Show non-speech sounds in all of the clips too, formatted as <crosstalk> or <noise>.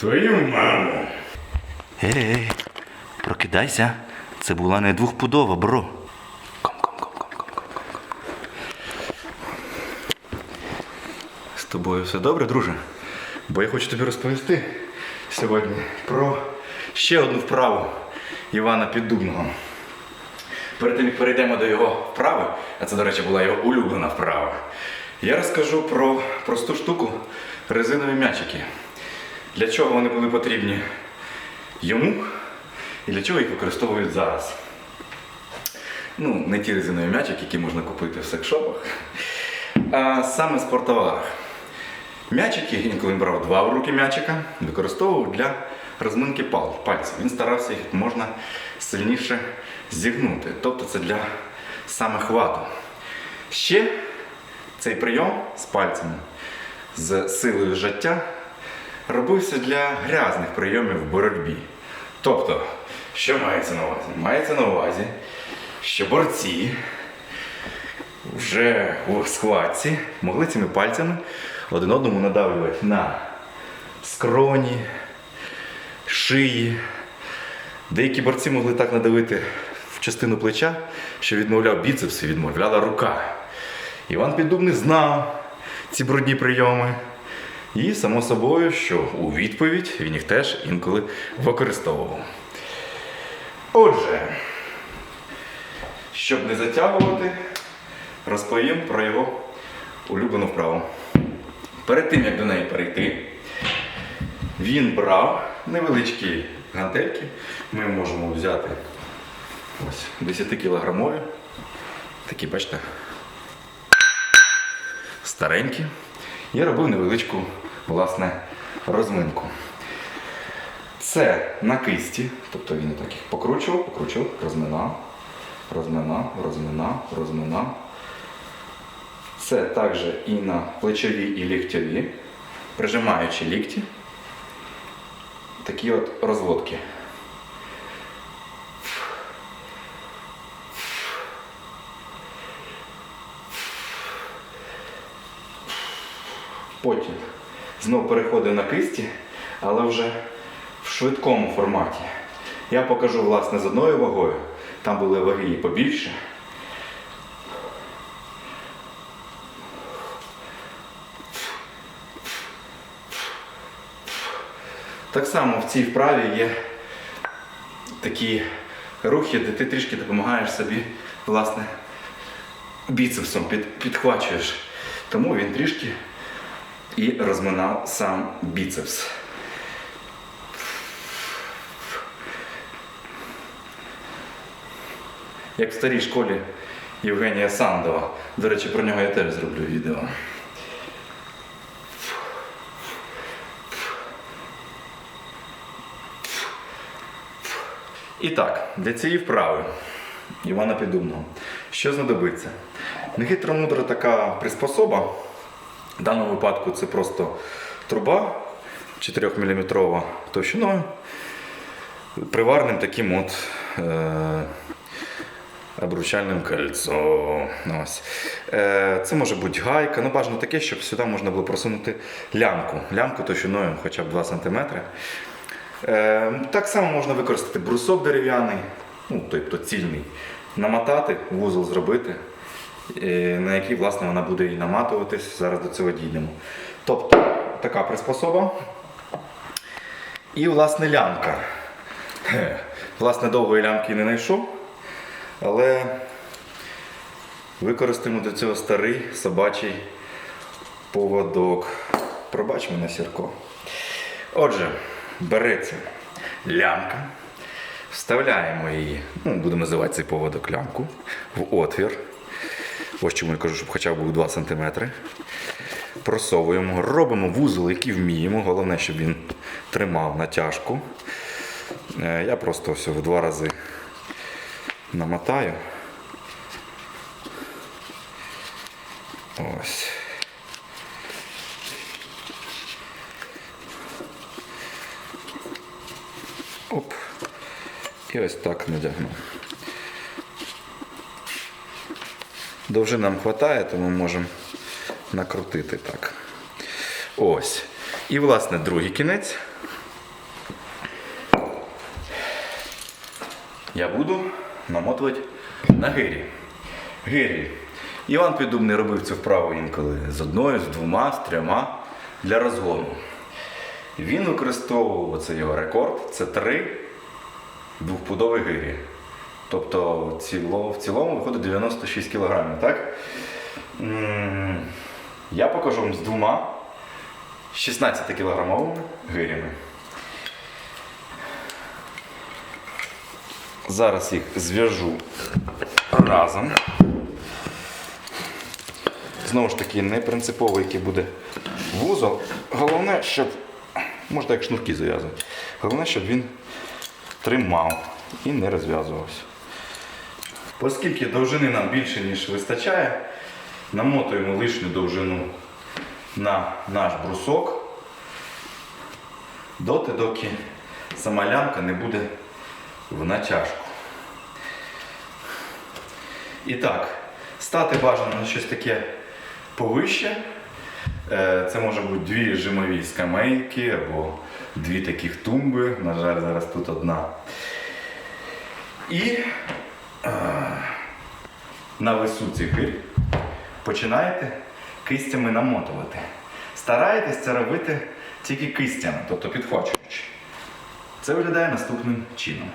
Твою маму. Ей, прокидайся. Це була не двохпудова, бро. Ком, ком, ком, ком, ком, ком, ком. З тобою все добре, друже? Бо я хочу тобі розповісти сьогодні про ще одну вправу Івана Піддубного. Перед тим, як перейдемо до його вправи, а це, до речі, була його улюблена вправа, я розкажу про просту штуку резинові м'ячики. Для чого вони були потрібні йому і для чого їх використовують зараз. Ну, не ті резинові м'ячики, які можна купити в секшопах, а саме в спортоварах. М'ячики, інколи брав два в руки м'ячика, використовував для розминки пальців. Він старався їх можна сильніше зігнути. Тобто це для саме хвату. Ще цей прийом з пальцями, з силою життя, робився для грязних прийомів в боротьбі. Тобто, що мається на увазі? Мається на увазі, що борці вже у схватці могли цими пальцями один одному надавлювати на скроні, шиї. Деякі борці могли так надавити в частину плеча, що відмовляв біцепс відмовляла рука. Іван Піддубний знав ці брудні прийоми. І, само собою, що у відповідь він їх теж інколи використовував. Отже, щоб не затягувати, розповім про його улюблену вправу. Перед тим, як до неї перейти, він брав невеличкі гантельки. Ми можемо взяти ось 10 кілограмові. Такі, бачите, старенькі. Я робив невеличку власне розминку. Це на кисті, тобто він так їх покручував, покручував, розминав, розминав, розминав, розминав. Це також і на плечові і ліктьові, прижимаючи лікті. Такі от розводки. Знов переходив на кисті, але вже в швидкому форматі. Я покажу власне з одною вагою. Там були ваги і побільше. Так само в цій вправі є такі рухи, де ти трішки допомагаєш собі, власне, біцепсом під, підхвачуєш. Тому він трішки і розминав сам біцепс. Як в старій школі Євгенія Сандова. До речі, про нього я теж зроблю відео. І так, для цієї вправи Івана Підумного, що знадобиться? Нехитро мудра така приспособа. В даному випадку це просто труба 4-мм товщиною, приварним таким от е, обручальним кольцом. Ось. Е, це може бути гайка, ну бажано таке, щоб сюди можна було просунути лямку. Лямку товщиною хоча б 2 см. Е, так само можна використати брусок дерев'яний, ну, тобто цільний, намотати, вузол зробити, на який власне, вона буде і наматуватись. Зараз до цього дійдемо. Тобто така приспособа. І власне лямка. Власне, довгої лямки не знайшов, але використаємо до цього старий собачий поводок. Пробач мене, Сірко. Отже, береться лямка, вставляємо її, ну, будемо називати цей поводок лямку, в отвір. Ось чому я кажу, щоб хоча б був 2 см. Просовуємо, робимо вузол, який вміємо. Головне, щоб він тримав натяжку. Е, Я просто все в два рази намотаю. Ось. Оп. І ось так надягнув. Довжи нам вистачає, то ми можемо накрутити так. Ось. І, власне, другий кінець. Я буду намотувати на гирі. Гирі. Іван Підубний робив цю вправу інколи з одною, з двома, з трьома для розгону. Він використовував це його рекорд. Це три двохпудові гирі. Тобто в ціло- в цілому виходить 96 кг, так? Я покажу вам з двома 16 кілограмовими гирями. Зараз їх зв'яжу разом. Знову ж таки, не принципово, який буде вузол. Головне, щоб. Можна як шнурки зав'язувати. Головне, щоб він тримав і не розв'язувався. Оскільки довжини нам більше, ніж вистачає, намотуємо лишню довжину на наш брусок доти, доки сама лямка не буде в натяжку. І так, стати бажано на щось таке повище. Е, Це може бути дві жимові скамейки або дві таких тумби. На жаль, зараз тут одна. І на весу цих гир починаєте кистями намотувати. Стараєтесь це робити тільки кистями, тобто підхвачуючи. Це виглядає наступним чином.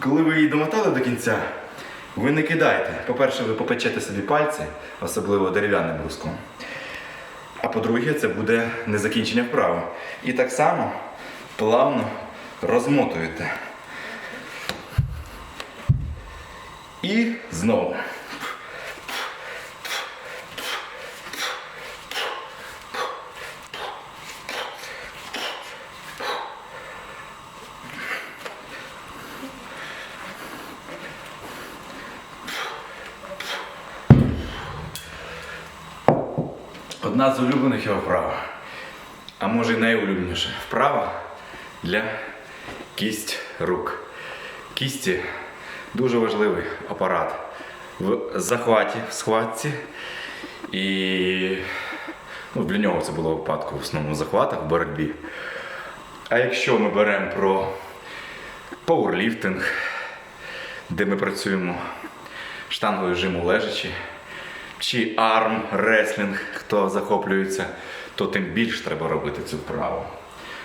Коли ви її домотали до кінця, ви не кидайте. По-перше, ви попечете собі пальці, особливо дерев'яним бруском. По-друге, це буде незакінчення вправи. І так само плавно розмотуєте. І знову. Одна з улюблених його вправ. А може й найулюбленіша вправа для кість рук. Кісті дуже важливий апарат в захваті, в схватці. І ну, для нього це було випадку в основному захватах в боротьбі. А якщо ми беремо про пауерліфтинг, де ми працюємо штангою жиму лежачи, чи арм реслінг, хто захоплюється, то тим більш треба робити цю вправу.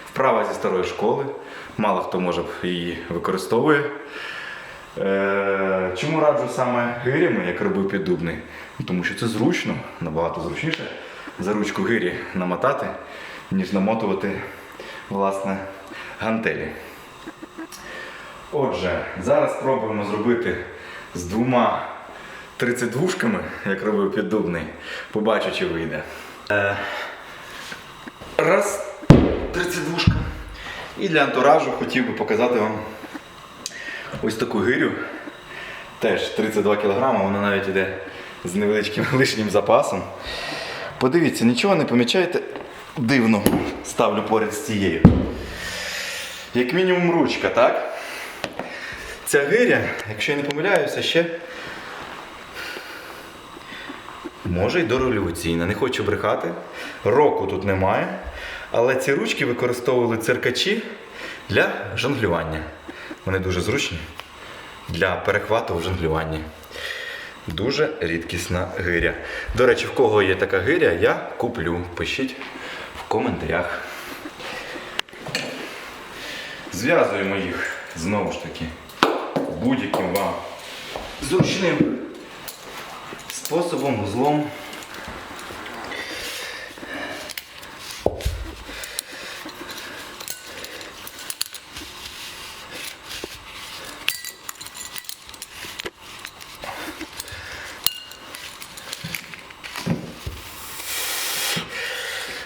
Вправа зі старої школи, мало хто може її використовує. Е, чому раджу саме гирями, як робив піддубний? Ну, Тому що це зручно, набагато зручніше за ручку гирі намотати, ніж намотувати власне гантелі. Отже, зараз спробуємо зробити з двома 32-шками, як робив піддубний. Побачу, чи вийде. Е, раз, 32-шка. І для антуражу хотів би показати вам ось таку гирю. Теж 32 кг, вона навіть йде з невеличким <laughs> лишнім запасом. Подивіться, нічого не помічаєте? Дивно ставлю поряд з цією. Як мінімум ручка, так? Ця гиря, якщо я не помиляюся, ще може й дореволюційна. Не хочу брехати. Року тут немає. Але ці ручки використовували циркачі для жонглювання. Вони дуже зручні для перехвату в жонглюванні. Дуже рідкісна гиря. До речі, в кого є така гиря, я куплю. Пишіть в коментарях. Зв'язуємо їх знову ж таки будь-яким вам зручним способом, узлом.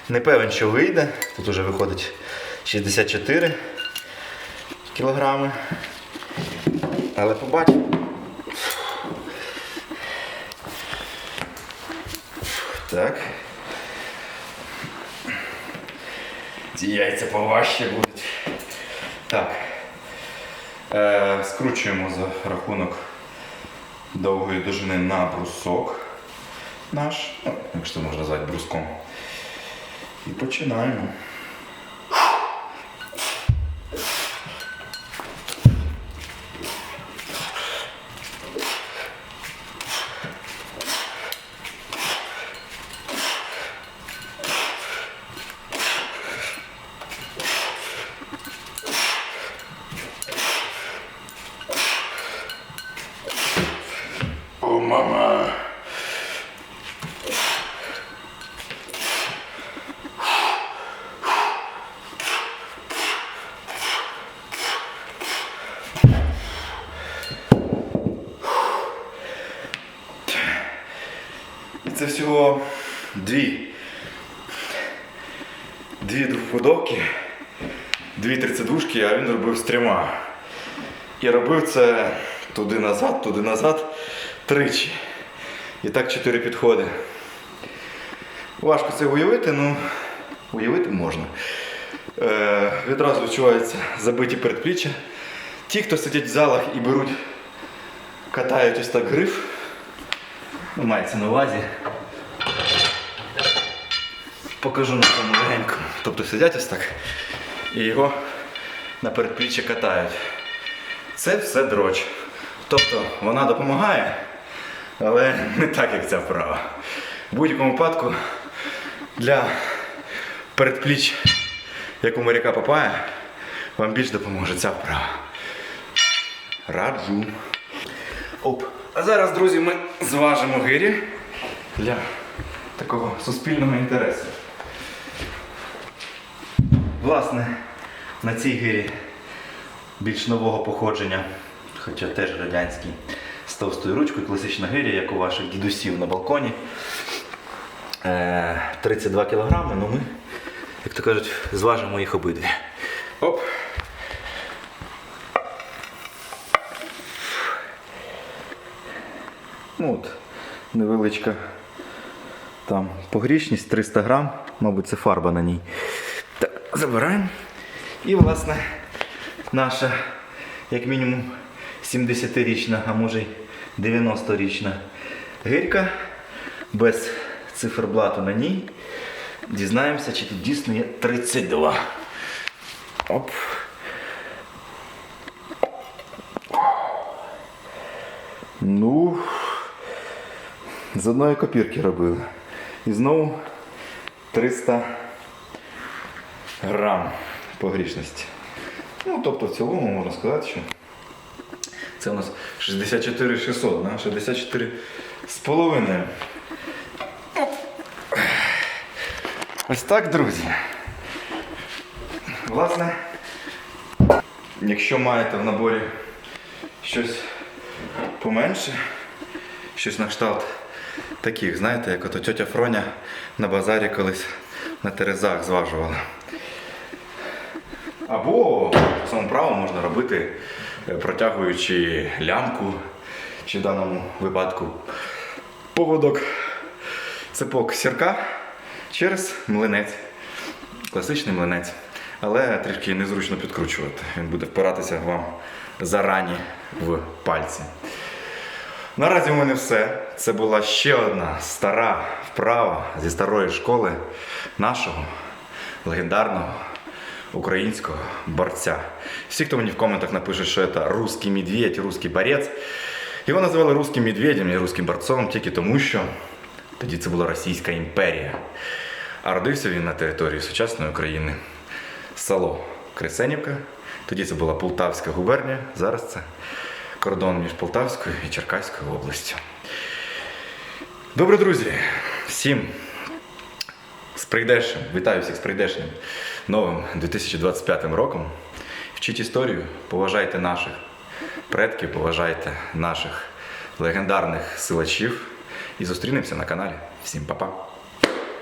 Не певен, що вийде. Тут вже виходить 64 кілограми. Але побачимо. Так. Ці яйця поважче будуть. Так. Е, скручуємо за рахунок довгої довжини на брусок. наш, ну, якщо можна назвати бруском. І починаємо. Всього дві. Дві двохподобки, дві тридцятдушки, а він робив з трьома. І робив це туди назад, туди назад тричі. І так чотири підходи. Важко це уявити, ну уявити можна. Е, відразу відчуваються забиті передпліччя. Ті, хто сидять в залах і беруть, катають ось так гриф, ну, мається на увазі. Покажу на цьому легенько. Тобто сидять ось так і його на передпліччя катають. Це все дроч. Тобто вона допомагає, але не так, як ця вправа. В будь-якому випадку для передпліч, як у моряка Папая, вам більш допоможе ця вправа. Раджу. Оп. А зараз, друзі, ми зважимо гирі для такого суспільного інтересу. Власне, на цій гирі більш нового походження, хоча теж радянський, з товстою ручкою, класична гиря, як у ваших дідусів на балконі. Е, 32 кілограми, ну ми, як то кажуть, зважимо їх обидві. Оп. Ну от, невеличка там погрішність 300 грам, мабуть, це фарба на ній. Забираємо. І, власне, наша, як мінімум, 70-річна, а може й 90-річна гирька без циферблату на ній. Дізнаємося, чи тут дійсно є 32. Оп. Ну, з одної копірки робили. І знову 300 грам погрішності. Ну, тобто в цілому можна сказати, що це у нас 64 600, да? 64 з половиною. Ось так, друзі. Власне, якщо маєте в наборі щось поменше, щось на кшталт таких, знаєте, як ото тьотя Фроня на базарі колись на терезах зважувала. Або самому праву можна робити, е, протягуючи лямку, чи в даному випадку поводок цепок сірка через млинець. Класичний млинець. Але трішки незручно підкручувати. Він буде впиратися вам зарані в пальці. Наразі у мене все. Це була ще одна стара вправа зі старої школи нашого легендарного українського борця. Всі, хто мені в коментах напише, що це русський медведь, русський борець, його називали русським медведем і русським борцом тільки тому, що тоді це була Російська імперія. А родився він на території сучасної України. Село Кресенівка. Тоді це була Полтавська губернія, зараз це кордон між Полтавською і Черкаською областю. Добре, друзі, всім з прийдешнім, вітаю всіх з прийдешнім новим 2025 роком. Вчіть історію, поважайте наших предків, поважайте наших легендарних силачів і зустрінемося на каналі. Всім па-па!